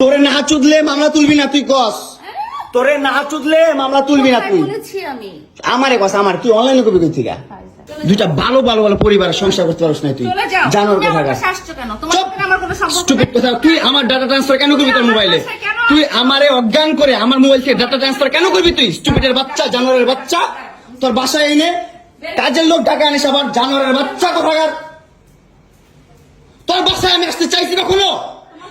তোরে না চুদলে মামলা তুলবি না তুই কস। তোরে না চুদলে মামলা তুলবি না তুই। আমারে কস আমার। তুই অনলাইনে কবি কই থেকে? দুইটা ভালো ভালো ভালো পরিবার সংসার করতে পারছ না তুই। জানোর কথা কেন? কোনো স্টুপিড কথা। তুই আমার ডাটা ট্রান্সফার কেন করবি তোর মোবাইলে তুই আমারে অজ্ঞান করে আমার মোবাইল থেকে ডাটা ট্রান্সফার কেন করবি তুই? স্টুপিডের বাচ্চা জানোয়ারের বাচ্চা। তোর বাসায় এনে কাজের লোক টাকা আনিস আবার জানোয়ারের বাচ্চা কোথাকার? তোর বাসায় আমি আসতে চাইছি কখনো?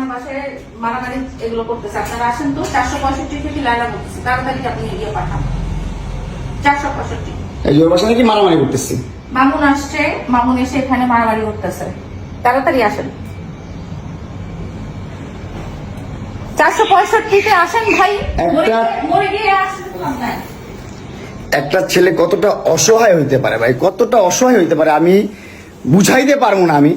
বাসায় মারামারি এগুলো করতেছে। আপনারা আসেন তো চারশো পঁয়ষট্টি থেকে লাইলা বলতেছি তাড়াতাড়ি আপনি ইয়ে পাঠান। চারশো পঁয়ষট্টি। জোর বাসা নাকি মারামারি করতেছি? মামুন আসছে মামুন এসে এখানে মারামারি করতেছে। তাড়াতাড়ি আসেন। চারশো পঁয়ষট্টিতে আসেন ভাই। মরে গিয়ে-। একটা ছেলে কতটা অসহায় হইতে পারে ভাই? কতটা অসহায় হইতে পারে আমি বুঝাইতে পারব না আমি।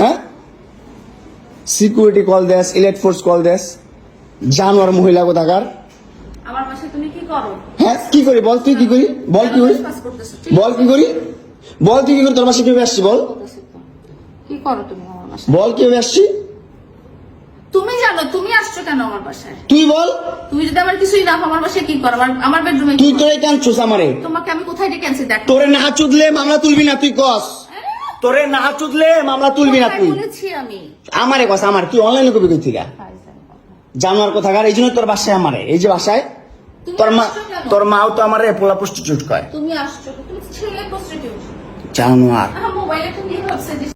হ্যাঁ? সিকিউরিটি কল দেস ইলেট ফোর্স কল দেস। জানোয়ার মহিলা কোথাকার? আমার বাসায় তুমি কি করো? হ্যাঁ কি করি? বল তুই কি করি? বল কি করি? বল কি করি? বল তুই কি করি? তোর বাসায় কীভাবে আসছি বল? কি করো তুমি আমার বাসায়? বল কীভাবে আসছি? তুমি জানো তুমি আসছো কেন আমার বাসায়? তুই বল। তুমি যদি আমার কিছুই না আমার বাসায় কি করো? আমার আমার বেডরুমে তুই তোরে কেন চুস আমারে। তোমাকে আমি কোথায় ডেকে আনছি? দেখো। তোরে না চুদলে মামলা তুলবি না তুই কস। তোরে না চুদলে মামলা তুলবি না তুই। বলেছি আমি। আমারে কথা আমার তুই অনলাইনে কবি কই থেকে জানোয়ার কোথাকার এই জন্য তোর বাসায় আমারে। এই যে বাসায় তোর মা? তোর মাও তো আমারে পোলা প্রস্টিটিউট কয়। তুমি আসছো তুমি ছেলে প্রস্টিটিউট জানোয়ার। মোবাইলে তুমি ভাবছে